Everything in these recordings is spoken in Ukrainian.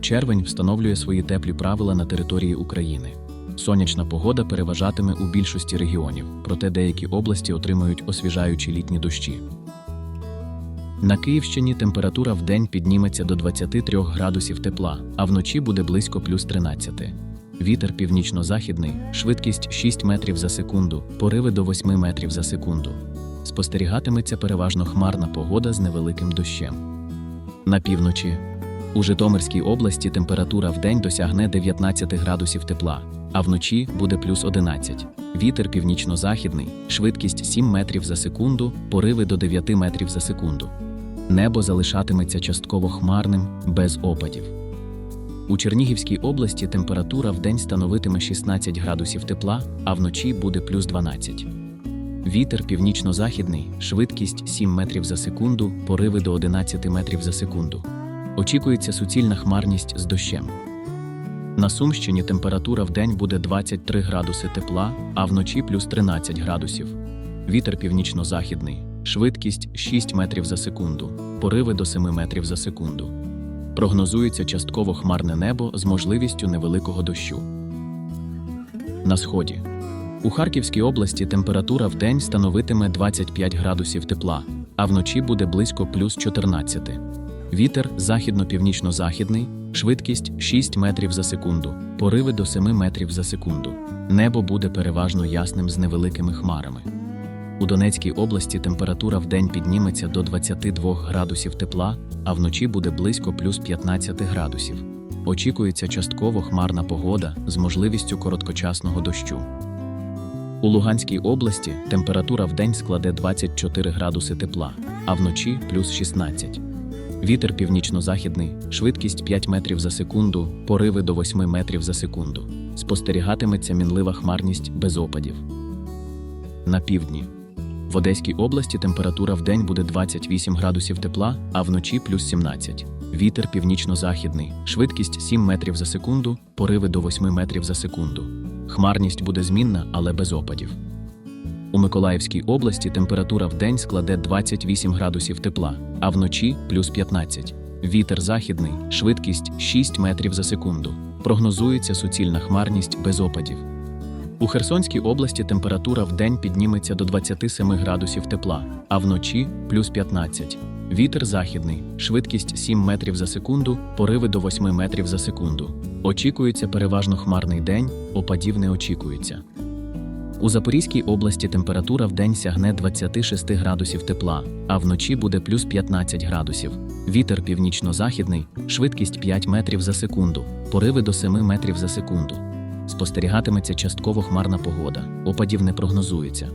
Червень встановлює свої теплі правила на території України. Сонячна погода переважатиме у більшості регіонів, проте деякі області отримають освіжаючі літні дощі. На Київщині температура в день підніметься до 23 градусів тепла, а вночі буде близько плюс 13. Вітер північно-західний, швидкість 6 метрів за секунду, пориви до 8 метрів за секунду. Спостерігатиметься переважно хмарна погода з невеликим дощем. На півночі. У Житомирській області температура в день досягне 19 градусів тепла, а вночі буде плюс 11. Вітер північно-західний, швидкість 7 метрів за секунду, пориви до 9 метрів за секунду. Небо залишатиметься частково хмарним, без опадів. У Чернігівській області температура в день становитиме 16 градусів тепла, а вночі буде плюс 12. Вітер північно-західний, швидкість 7 метрів за секунду, пориви до 11 метрів за секунду. Очікується суцільна хмарність з дощем. На Сумщині температура в день буде 23 градуси тепла, а вночі плюс 13 градусів. Вітер північно-західний, швидкість 6 метрів за секунду, пориви до 7 метрів за секунду. Прогнозується частково хмарне небо з можливістю невеликого дощу. На сході. У Харківській області температура в день становитиме 25 градусів тепла, а вночі буде близько плюс 14. Вітер західно-північно-західний, швидкість 6 метрів за секунду, пориви до 7 метрів за секунду. Небо буде переважно ясним з невеликими хмарами. У Донецькій області температура в день підніметься до 22 градусів тепла, а вночі буде близько плюс 15 градусів. Очікується частково хмарна погода з можливістю короткочасного дощу. У Луганській області температура в день складе 24 градуси тепла, а вночі плюс 16. Вітер північно-західний, швидкість 5 метрів за секунду, пориви до 8 метрів за секунду. Спостерігатиметься мінлива хмарність без опадів. На півдні. В Одеській області температура в день буде 28 градусів тепла, а вночі плюс 17. Вітер північно-західний, швидкість 7 метрів за секунду, пориви до 8 метрів за секунду. Хмарність буде змінна, але без опадів. У Миколаївській області температура в день складе 28 градусів тепла, а вночі плюс 15. Вітер західний, швидкість 6 метрів за секунду. Прогнозується суцільна хмарність без опадів. У Херсонській області температура в день підніметься до 27 градусів тепла, а вночі плюс 15. Вітер західний, швидкість 7 метрів за секунду, пориви до 8 метрів за секунду. Очікується переважно хмарний день, опадів не очікується. У Запорізькій області температура в день сягне 26 градусів тепла, а вночі буде плюс 15 градусів. Вітер північно-західний, швидкість 5 метрів за секунду, пориви до 7 метрів за секунду. Спостерігатиметься частково хмарна погода, опадів не прогнозується.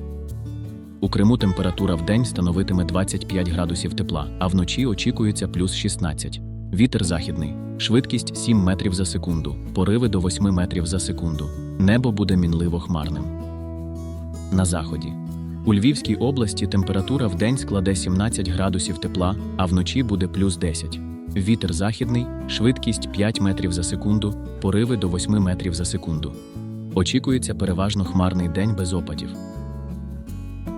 У Криму температура в день становитиме 25 градусів тепла, а вночі очікується плюс 16. Вітер західний, швидкість 7 метрів за секунду, пориви до 8 метрів за секунду. Небо буде мінливо хмарним. На заході. У Львівській області температура в день складе 17 градусів тепла, а вночі буде плюс 10. Вітер західний, швидкість 5 метрів за секунду, пориви до 8 метрів за секунду. Очікується переважно хмарний день без опадів.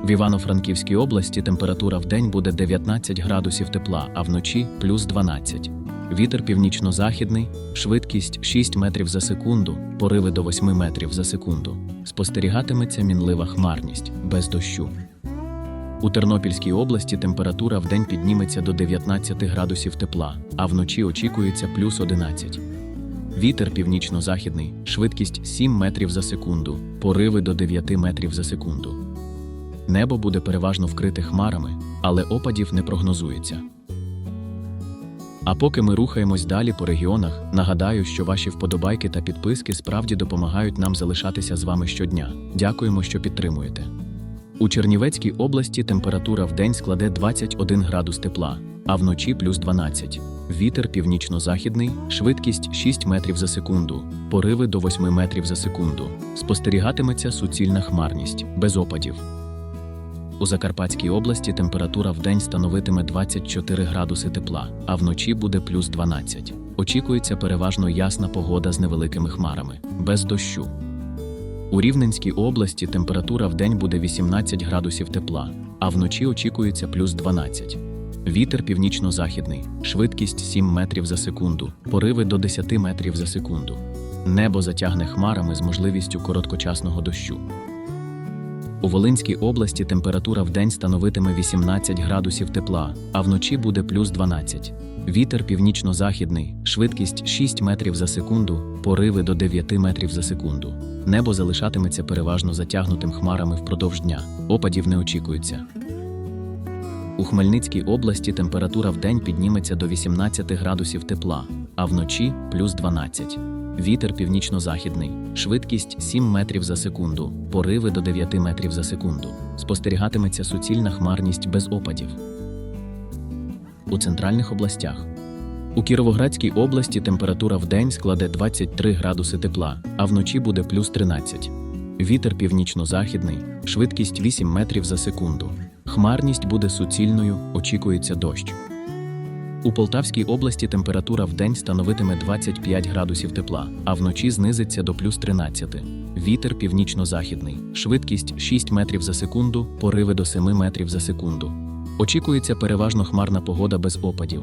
В Івано-Франківській області температура в день буде 19 градусів тепла, а вночі плюс 12. Вітер північно-західний, швидкість 6 метрів за секунду, пориви до 8 метрів за секунду. Спостерігатиметься мінлива хмарність без дощу. У Тернопільській області температура в день підніметься до 19 градусів тепла, а вночі очікується плюс 11. Вітер північно-західний, швидкість 7 метрів за секунду, пориви до 9 метрів за секунду. Небо буде переважно вкрите хмарами, але опадів не прогнозується. А поки ми рухаємось далі по регіонах, нагадаю, що ваші вподобайки та підписки справді допомагають нам залишатися з вами щодня. Дякуємо, що підтримуєте. У Чернівецькій області температура в день складе 21 градус тепла, а вночі плюс 12. Вітер північно-західний, швидкість 6 метрів за секунду, пориви до 8 метрів за секунду. Спостерігатиметься суцільна хмарність, без опадів. У Закарпатській області температура в день становитиме 24 градуси тепла, а вночі буде плюс 12. Очікується переважно ясна погода з невеликими хмарами, без дощу. У Рівненській області температура в день буде 18 градусів тепла, а вночі очікується плюс 12. Вітер північно-західний, швидкість 7 метрів за секунду, пориви до 10 метрів за секунду. Небо затягне хмарами з можливістю короткочасного дощу. У Волинській області температура вдень становитиме 18 градусів тепла, а вночі буде плюс 12. Вітер північно-західний, швидкість 6 метрів за секунду, пориви до 9 метрів за секунду. Небо залишатиметься переважно затягнутим хмарами впродовж дня. Опадів не очікується. У Хмельницькій області температура вдень підніметься до 18 градусів тепла, а вночі плюс 12. Вітер північно-західний, швидкість 7 метрів за секунду, пориви до 9 метрів за секунду. Спостерігатиметься суцільна хмарність без опадів. У центральних областях. У Кіровоградській області температура вдень складе 23 градуси тепла, а вночі буде плюс 13. Вітер північно-західний, швидкість 8 метрів за секунду. Хмарність буде суцільною, очікується дощ. У Полтавській області температура вдень становитиме 25 градусів тепла, а вночі знизиться до плюс 13. Вітер північно-західний, швидкість 6 метрів за секунду, пориви до 7 метрів за секунду. Очікується переважно хмарна погода без опадів.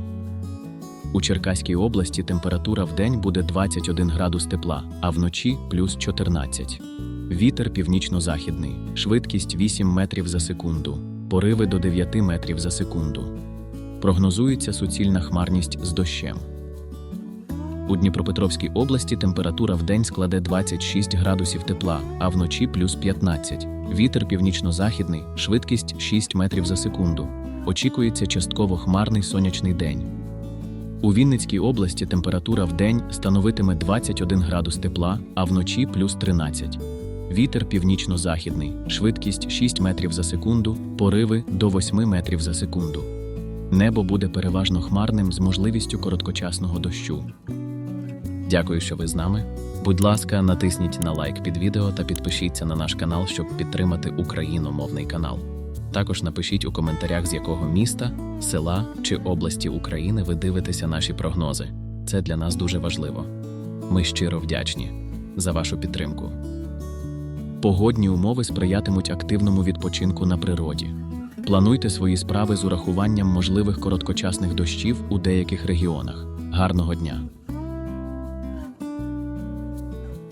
У Черкаській області температура вдень буде 21 градус тепла, а вночі плюс 14. Вітер північно-західний, швидкість 8 метрів за секунду, пориви до 9 метрів за секунду. Прогнозується суцільна хмарність з дощем. У Дніпропетровській області температура вдень складе 26 градусів тепла, а вночі плюс 15. Вітер північно-західний, швидкість 6 метрів за секунду. Очікується частково хмарний сонячний день. У Вінницькій області температура вдень становитиме 21 градус тепла, а вночі плюс 13. Вітер північно-західний, швидкість 6 метрів за секунду, пориви до 8 метрів за секунду. Небо буде переважно хмарним з можливістю короткочасного дощу. Дякую, що ви з нами. Будь ласка, натисніть на лайк під відео та підпишіться на наш канал, щоб підтримати україномовний канал. Також напишіть у коментарях, з якого міста, села чи області України ви дивитеся наші прогнози. Це для нас дуже важливо. Ми щиро вдячні за вашу підтримку. Погодні умови сприятимуть активному відпочинку на природі. Плануйте свої справи з урахуванням можливих короткочасних дощів у деяких регіонах. Гарного дня!